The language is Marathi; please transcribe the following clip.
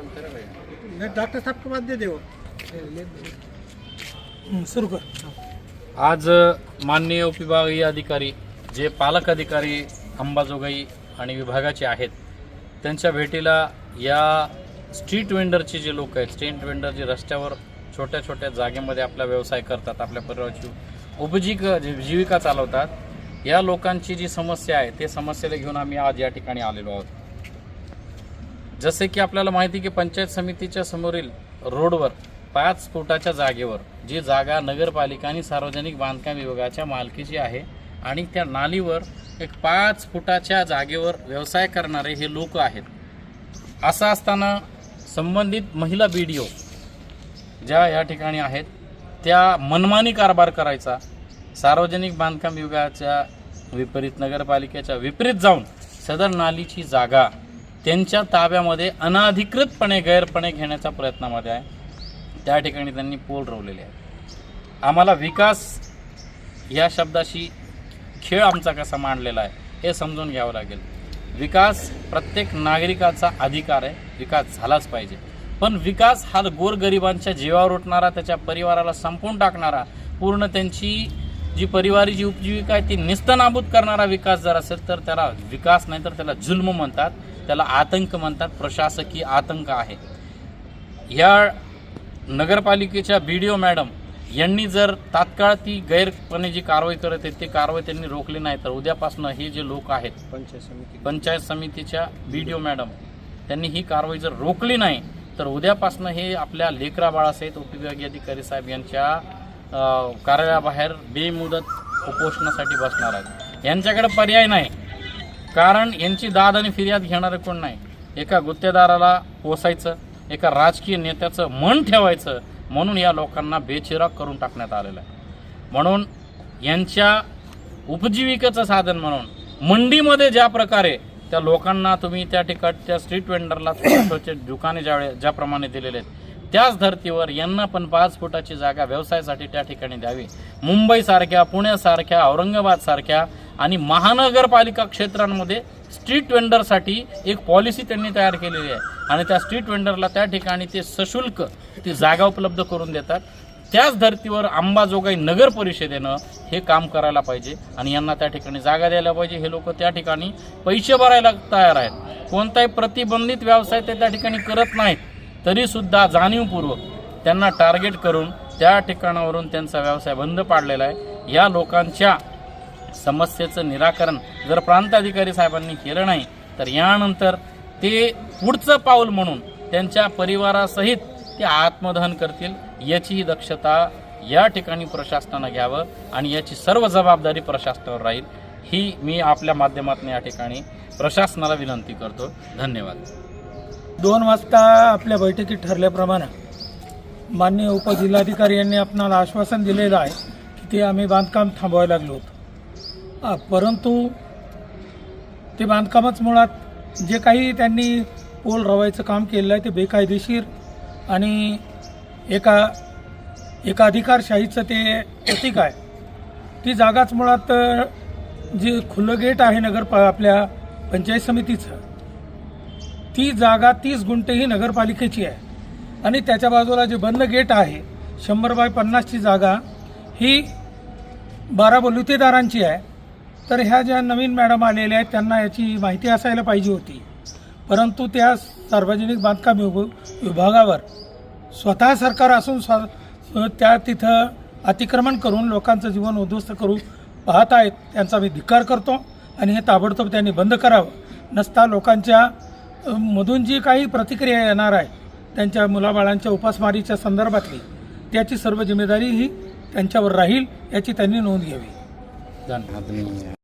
डॉक्टर साहब को बात दे दे वो हम्म, शुरू कर. आज माननीय उपविभागीय अधिकारी जे पालक अधिकारी अंबाजोगाई आणि विभागाचे आहेत त्यांच्या भेटीला या स्ट्रीट वेंडरचे जे लोक आहेत स्ट्रीट वेंडर जे रस्त्यावर छोट्या छोट्या जागेमध्ये आपला व्यवसाय करतात आपल्या परिवाराची उपजीक जीविका चालवतात या लोकांची जी समस्या आहे ते समस्येला घेऊन आम्ही आज या ठिकाणी आलेलो आहोत. जसे की आपल्याला माहिती आहे की पंचायत समितीच्या समोरील रोडवर पाच फुटाच्या जागेवर जी जागा नगरपालिका आणि सार्वजनिक बांधकाम विभागाच्या मालकीची आहे आणि त्या नालीवर एक पाच फुटाच्या जागेवर व्यवसाय करणारे हे लोक आहेत. असं असताना संबंधित महिला बी डी ओ ज्या या ठिकाणी आहेत त्या मनमानी कारभार करायचा सार्वजनिक बांधकाम विभागाच्या विपरीत नगरपालिकेच्या विपरीत जाऊन सदर नालीची जागा त्यांच्या ताब्यामध्ये अनाधिकृतपणे गैरपणे घेण्याच्या प्रयत्नामध्ये आहे. त्या ठिकाणी त्यांनी पोल रोवलेले आहे आम्हाला विकास या शब्दाशी खेळ आमचा कसा मांडलेला आहे हे समजून घ्यावं लागेल. विकास प्रत्येक नागरिकाचा अधिकार आहे. विकास झालाच पाहिजे. पण विकास हा गोरगरिबांच्या जीवावर उठणारा त्याच्या परिवाराला संपवून टाकणारा पूर्ण त्यांची जी परिवारी जी उपजीविका आहे ती निस्तनाबूत करणारा विकास जर असेल तर त्याला विकास नाही तर त्याला जुल्म म्हणतात. त्याला आतंक म्हणतात प्रशासकीय आतंक आहे. या नगरपालिकेच्या बी डी ओ मॅडम यांनी जर तात्काळ ती गैरपणे जी कारवाई करत आहेत ती कारवाई त्यांनी रोखली नाही तर उद्यापासून हे जे लोक आहेत पंचायत समिति. पंचायत समितीच्या बी डी ओ मॅडम त्यांनी ही कारवाई जर रोखली नाही तर उद्यापासून हे आपल्या लेकरा बाळासहित उपविभागीय अधिकारी साहेब यांच्या कार्यालयाबाहेर बेमुदत उपोषणासाठी बसणार आहेत. यांच्याकडे पर्याय नाही. कारण यांची दाद आणि फिर्याद घेणारं कोण नाही? एका गुत्तेदाराला पोसायचं एका राजकीय नेत्याचं मन ठेवायचं म्हणून या लोकांना बेचिराग करून टाकण्यात आलेलं आहे. म्हणून यांच्या उपजीविकेचं साधन म्हणून मंडीमध्ये ज्या प्रकारे त्या लोकांना तुम्ही त्या ठिकाणच्या स्ट्रीट वेंडरला छोटे दुकाने ज्या ज्याप्रमाणे दिलेले आहेत त्याच धर्तीवर यांना पण पाच फुटाची जागा व्यवसायासाठी त्या ठिकाणी द्यावी. मुंबईसारख्या पुण्यासारख्या औरंगाबादसारख्या आणि महानगरपालिका क्षेत्रांमध्ये स्ट्रीट वेंडरसाठी एक पॉलिसी त्यांनी तयार केलेली आहे. आणि त्या स्ट्रीट वेंडरला त्या ठिकाणी ते सशुल्क ती जागा उपलब्ध करून देतात. त्याच धर्तीवर अंबाजोगाई नगर परिषदेनं हे काम करायला पाहिजे आणि यांना त्या ठिकाणी जागा द्यायला पाहिजे. हे लोक त्या ठिकाणी पैसे भरायला तयार आहेत. कोणताही प्रतिबंधित व्यवसाय ते त्या ठिकाणी करत नाहीत. तरीसुद्धा जाणीवपूर्वक त्यांना टार्गेट करून त्या ठिकाणावरून त्यांचा व्यवसाय बंद पाडलेला आहे. या लोकांच्या समस्येचं निराकरण जर प्रांताधिकारी साहेबांनी केलं नाही तर यानंतर ते पुढचं पाऊल म्हणून त्यांच्या परिवारासहित ते आत्मदहन करतील याचीही दक्षता या ठिकाणी प्रशासनानं घ्यावं आणि याची सर्व जबाबदारी प्रशासनावर राहील ही मी आपल्या माध्यमातून या ठिकाणी प्रशासनाला विनंती करतो. धन्यवाद. दोन वाजता आपल्या बैठकीत ठरल्याप्रमाणे माननीय उपजिल्हाधिकारी यांनी आपणाला आश्वासन दिलेलं आहे की ते आम्ही बांधकाम थांबवायला लागलो होतो. परंतु ते बांधकामच मुळात जे काही त्यांनी पोल रवायचं काम केलेलं आहे ते बेकायदेशीर आणि एका एका अधिकारशाहीचं ते प्रतीक आहे. ती जागाच मुळात जी जे खुलं गेट आहे नगर प- आपल्या पंचायत समितीचं ती जागा तीस गुंठे ही नगरपालिकेची आहे. आणि त्याच्या बाजूला जे बंद गेट आहे शंभर बाय पन्नासची जागा ही बारा बलुतेदारांची आहे. तर ह्या ज्या नवीन मॅडम आलेल्या आहेत त्यांना याची माहिती असायला पाहिजे होती. परंतु त्या सार्वजनिक बांधकाम विभ- विभागावर स्वतः सरकार असून स्व त्या तिथं अतिक्रमण करून लोकांचं जीवन उद्ध्वस्त करू पाहत आहेत त्यांचा मी धिक्कार करतो आणि हे ताबडतोब त्यांनी बंद करावं. नसता लोकांच्या मधून जी काही प्रतिक्रिया येणार आहे त्यांच्या मुलाबाळांच्या उपासमारीच्या संदर्भातली त्याची सर्व जिम्मेदारी ही त्यांच्यावर राहील याची त्यांनी नोंद घ्यावी. धन्यवाद.